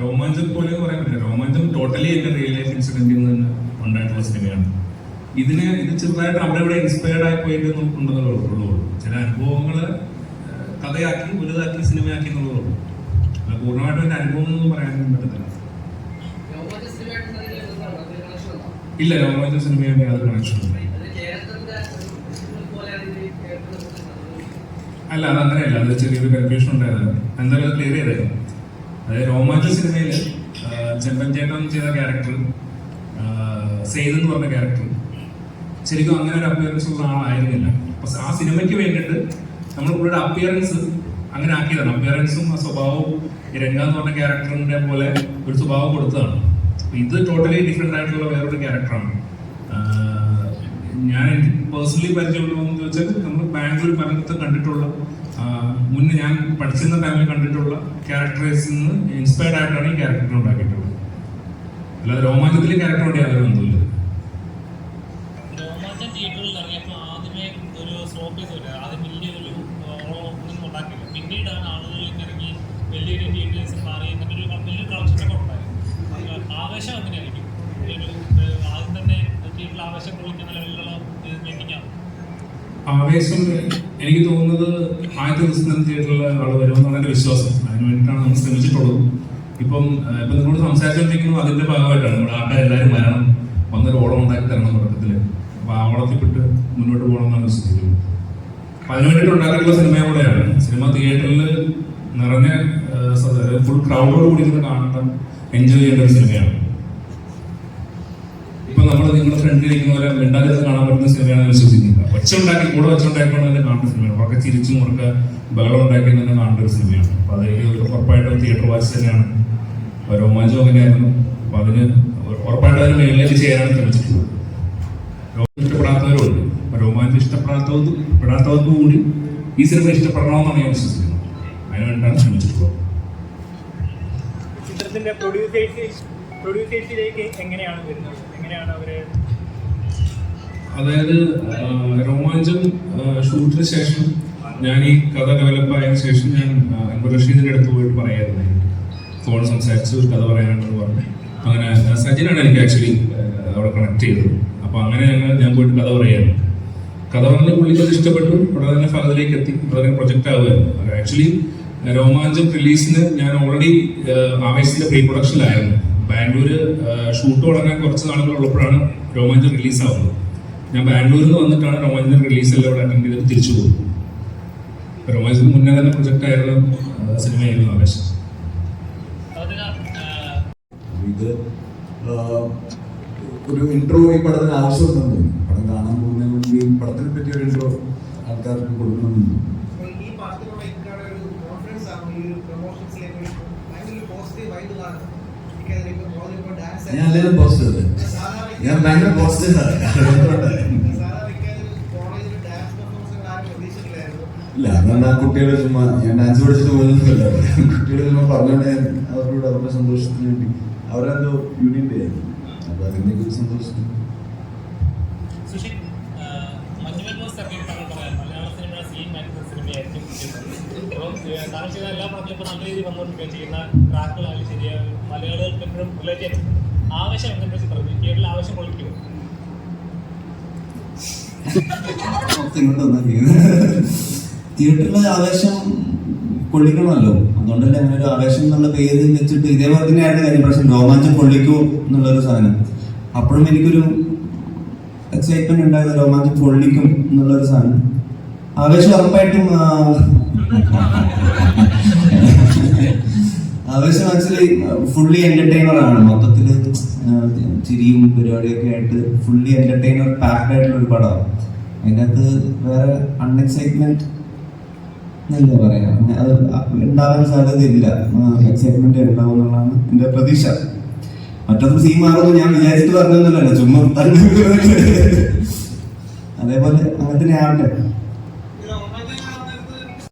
രോമാഞ്ചം പോലെ പറയാൻ പറ്റില്ല. രോമാഞ്ചം ടോട്ടലി എന്റെ റിയൽ ലൈഫ് ഇൻസിഡന്റിൽ നിന്ന് ഉണ്ടായിട്ടുള്ള സിനിമയാണ് ഇതിന് ഇത് ചെറുതായിട്ട് അവിടെ ഇവിടെ ഇൻസ്പയർഡ് ആയി പോയിട്ട് ഉണ്ടെന്നുള്ളൂ ഉള്ളൂ. ചില അനുഭവങ്ങൾ കഥയാക്കി വലുതാക്കി സിനിമയാക്കി എന്നുള്ളതേ ഉള്ളൂ. അല്ല പൂർണമായിട്ടും എന്റെ അനുഭവം എന്നൊന്നും പറയാനൊന്നും പറ്റത്തില്ല. ഇല്ല രോമാഞ്ച സിനിമയുടെ യാതൊരു കണക്ഷനും അല്ല അത് അങ്ങനെയല്ല. അത് ചെറിയൊരു കൺഫ്യൂഷൻ ഉണ്ടായിരുന്നു എന്തായാലും അത് ക്ലിയർ ചെയ്തായിരുന്നു അതായത് രോമാഞ്ച സിനിമയിൽ ചെമ്പൻ ചേട്ടൻ ചെയ്ത ക്യാരക്ടർ സെയ്ദ് എന്ന് പറഞ്ഞ ക്യാരക്ടർ ശരിക്കും അങ്ങനെ ഒരു അപ്പിയറൻസ് ഉള്ള ആളായിരുന്നില്ല. അപ്പൊ ആ സിനിമയ്ക്ക് വേണ്ടിയിട്ട് നമ്മൾ പുള്ളിയുടെ അപ്പിയറൻസ് അങ്ങനെ ആക്കിയതാണ്. അപ്പിയറൻസും ആ സ്വഭാവവും രംഗ എന്ന് പറഞ്ഞ ക്യാരക്ടറിന്റെ പോലെ ഒരു സ്വഭാവം കൊടുത്തതാണ്. ഇത് ടോട്ടലി ഡിഫറെന്റ് ആയിട്ടുള്ള വേറൊരു ക്യാരക്ടറാണ് ഞാൻ പേഴ്സണലി പരിചയമുള്ളതെന്ന് ചോദിച്ചാൽ നമ്മൾ ബാംഗ്ലൂർ പലയിടത്ത് കണ്ടിട്ടുള്ള മുന്നേ ഞാൻ പഠിച്ചിരുന്ന ടൈമിൽ കണ്ടിട്ടുള്ള ക്യാരക്ടറേഴ്സിൽ നിന്ന് ഇൻസ്പയർഡ് ആയിട്ടാണ് ഈ ക്യാരക്ടർ ഉണ്ടാക്കിയിട്ടുള്ളത്. അല്ലാതെ രോമാഞ്ചത്തിലെ ക്യാരക്ടറോട് യാതൊരു ബന്ധമില്ല പിന്നീടാണ് ആളുകളിലേക്ക് ഇറങ്ങി വലിയൊരു തിയേറ്റേഴ്സ് മാറി എന്നിട്ടൊരു വലിയൊരു കളക്ഷനൊക്കെ ഉണ്ടായി ആവേശം ഏഹ്, ആദ്യം തന്നെ ആവേശം കൊള്ളിക്കുന്ന ലെവലിലുള്ള ആവേശം എനിക്ക് തോന്നുന്നത് ആദ്യത്തെ ദിവസം തിയേറ്ററിൽ ആൾ വരുമെന്നാണ് എന്റെ വിശ്വാസം. അതിന് വേണ്ടിയിട്ടാണ് നമ്മൾ ശ്രമിച്ചിട്ടുള്ളത്. ഇപ്പം ഇപ്പം നിങ്ങളോട് സംസാരിച്ചുകൊണ്ടിരിക്കുന്നത് അതിന്റെ ഭാഗമായിട്ടാണ്. നമ്മുടെ ആൾക്കാരെല്ലാവരും വരണം. വന്നൊരു ഓളം ഉണ്ടാക്കി തരണം തുടക്കത്തിൽ അപ്പൊ ആ ഓളത്തിൽപ്പെട്ട് മുന്നോട്ട് പോകണം എന്നാണ് വിശ്വസിക്കുന്നത്. അപ്പൊ അതിന് വേണ്ടിയിട്ട് ഉണ്ടാക്കിയിട്ടുള്ള സിനിമ കൂടെയാണ്. സിനിമ തിയേറ്ററിൽ നിറഞ്ഞ ഫുൾ ക്രൗഡോട് കൂടി ഇരുന്ന് കാണണം എൻജോയ് ചെയ്യേണ്ട ഒരു സിനിമയാണ്. ഇപ്പൊ നമ്മൾ നിങ്ങളുടെ ഫ്രണ്ടിൽ ഇരിക്കുന്ന പോലെ മിണ്ടാതിരുന്ന് കാണാൻ പറ്റുന്ന സിനിമയാണ് വിശ്വസിക്കുന്നത് ഒച്ച ഉണ്ടാക്കി കൂടെ ഒച്ച ഉണ്ടാക്കിക്കൊണ്ട് തന്നെ കാണുന്ന സിനിമയാണ്. ഉറക്കെ ചിരിച്ചും ഉറക്കെ ബഹളം ഉണ്ടാക്കി തന്നെ കാണേണ്ട ഒരു സിനിമയാണ്. അപ്പൊ അതെനിക്ക് ഉറപ്പായിട്ടും തിയേറ്റർ വാച്ച് തന്നെയാണ്. രോമാഞ്ചം അങ്ങനെയായിരുന്നു അപ്പൊ അതിന് ഉറപ്പായിട്ടും അതിന് മേളിലേക്ക് ചെയ്യാനാണ് ശ്രമിച്ചിട്ടുള്ളത്. ഇഷ്ടപ്പെടാത്തവരുണ്ട്. രോമാഞ്ചം ഇഷ്ടപ്പെടാത്തവർക്ക് പെടാത്തവർക്ക് കൂടി ഈ സിനിമ ഇഷ്ടപ്പെടണമെന്നാണ് ഞാൻ വിശ്വസിക്കുന്നത്. അതിന് വേണ്ടിയിട്ടാണ് ശ്രമിച്ചിട്ടുള്ളത് ചിത്രത്തിന്റെ പ്രൊഡ്യൂസേഴ്സ് പ്രൊഡ്യൂസേഴ്സിലേക്ക് എങ്ങനെയാണ് വരുന്നത്? എങ്ങനെയാണ് അവർ അതായത് രോമാഞ്ചം ഷൂട്ടിന് ശേഷം ഞാൻ ഈ കഥ ഡെവലപ്പ് ആയതിനു ശേഷം ഞാൻ അൻവർ റഷീദിന്റെ അടുത്ത് പോയിട്ട് പറയായിരുന്നു ഫോൺ സംസാരിച്ച് ഒരു കഥ പറയാനുണ്ടെന്ന് പറഞ്ഞു അങ്ങനെ സജിനാണ് എനിക്ക് ആക്ച്വലി അവിടെ കണക്ട് ചെയ്തത്. അപ്പോൾ അങ്ങനെ ഞങ്ങൾ ഞാൻ പോയിട്ട് കഥ പറയായിരുന്നു കഥ പറഞ്ഞ പുള്ളിക്ക് അത് ഇഷ്ടപ്പെട്ടു. ഉടനെ തന്നെ ഫലത്തിലേക്ക് എത്തി. ഉടനെ പ്രൊജക്റ്റ് ആവുകയായിരുന്നു. ആക്ച്വലി രോമാഞ്ചം റിലീസിന് ഞാൻ ഓൾറെഡി ആവേശത്തിന്റെ പ്രീ പ്രൊഡക്ഷനിലായിരുന്നു ബാംഗ്ലൂര് ഷൂട്ട് തുടങ്ങാൻ കുറച്ച് നാളുകൾ ഉള്ളപ്പോഴാണ് രോമാഞ്ചം റിലീസ് ആവുന്നത്. ഞാൻ ബാംഗ്ലൂരിൽ നിന്ന് വന്നിട്ടാണ് രോമാഞ്ചം റിലീസ് എല്ലാം ഇവിടെ അറ്റൻഡ് ചെയ്തിട്ട് തിരിച്ചു പോകും രോമാഞ്ചത്തിന് മുന്നേ തന്നെ പ്രൊജക്റ്റ് ആയിരുന്നു സിനിമയായിരുന്നു ആവേശം. ഇത് ഒരു ഇൻട്രോ ഈ പടത്തിന് ആവശ്യമുണ്ടെന്ന് പടം കാണാൻ പോകുന്നതിന് മുമ്പ് പടത്തിനെ പറ്റി ഒരു ഇൻട്രോ ആൾക്കാർക്ക് കൊടുക്കണമെന്ന് തോന്നി ഈ പാർട്ടിലുള്ള ഇക്കാടെ ഒരു കോൺഫിഡൻസ് ആണ് ഈ ഒരു പ്രൊമോഷൻസിലേക്ക് ഭയങ്കര പോസിറ്റീവ് ആയിട്ടുള്ളതാണ് എനിക്കതിലേക്ക് ഇപ്പോൾ ഡാൻസ് ഞാൻ അല്ലെങ്കിലും പോസിറ്റീവ് ഞാൻ ഭയങ്കര പ്രതീക്ഷിച്ചില്ലായിരുന്നു ഇല്ല അതുകൊണ്ട് ആ കുട്ടികൾ ചുമ്മാ ഞാൻ ഡാൻസ് പഠിച്ചിട്ട് പോകുന്നില്ല കുട്ടികളെ ചുമ്മാ പറഞ്ഞോണ്ട് ഞാൻ അവരോട് അവരുടെ സന്തോഷത്തിന് വേണ്ടി അവരെന്തോ യൂണിയൻ ഡേ ആയിരുന്നു. അപ്പൊ അതിന്റെ ഒരു സന്തോഷത്തിന് എല്ലാ പറഞ്ഞ നല്ല രീതിയിൽ വന്നുകൊണ്ടിരിക്കുകയും ചെയ്യുന്ന ട്രാക്കുകളായാലും ശരിയാകും മലയാളികൾക്ക് എപ്പോഴും റിലേറ്റ്. ആവശ്യം എങ്ങനെ ചിത്രം തിയേറ്ററിൽ ആവശ്യം കൊള്ളിക്കുമോ തിയേറ്ററിലെ ആവേശം കൊള്ളിക്കണമല്ലോ. അതുകൊണ്ടല്ലേ അങ്ങനെ ഒരു ആവേശം എന്നുള്ള പേര് വെച്ചിട്ട് ഇതേപോലെ തന്നെയായിരുന്നു കാര്യം? പ്രശ്നം രോമാഞ്ചം കൊള്ളിക്കൂ എന്നുള്ളൊരു സാധനം. അപ്പോഴും എനിക്കൊരു എക്സൈറ്റ്മെന്റ് ഉണ്ടായത് രോമാഞ്ചം കൊള്ളിക്കും എന്നുള്ളൊരു സാധനം. ആവേശം ഉറപ്പായിട്ടും ആവേശം ആക്ച്വലി ഫുള്ളി എന്റർടൈനർ ആണ്. മൊത്തത്തിൽ ചിരിയും പരിപാടിയൊക്കെ ആയിട്ട് ഫുള്ളി എന്റർടൈനർ പാക്ഡ് ആയിട്ടുള്ള ഒരു പടമാണ് അതിനകത്ത് വേറെ അൺഎക്സൈറ്റ്മെന്റ് എന്നല്ല പറയാ? അത് ഉണ്ടാകാൻ സാധ്യതയില്ല. എക്സൈറ്റ്മെന്റ് ഉണ്ടാവും എന്നുള്ളതാണ് എന്റെ പ്രതീക്ഷ. മറ്റൊന്നും സീൻ മാറുമെന്ന് ഞാൻ വിചാരിച്ചിട്ട് പറഞ്ഞൊന്നുമല്ല ചുമ്മാ അതേപോലെ അങ്ങനെ തന്നെ ആവട്ടെ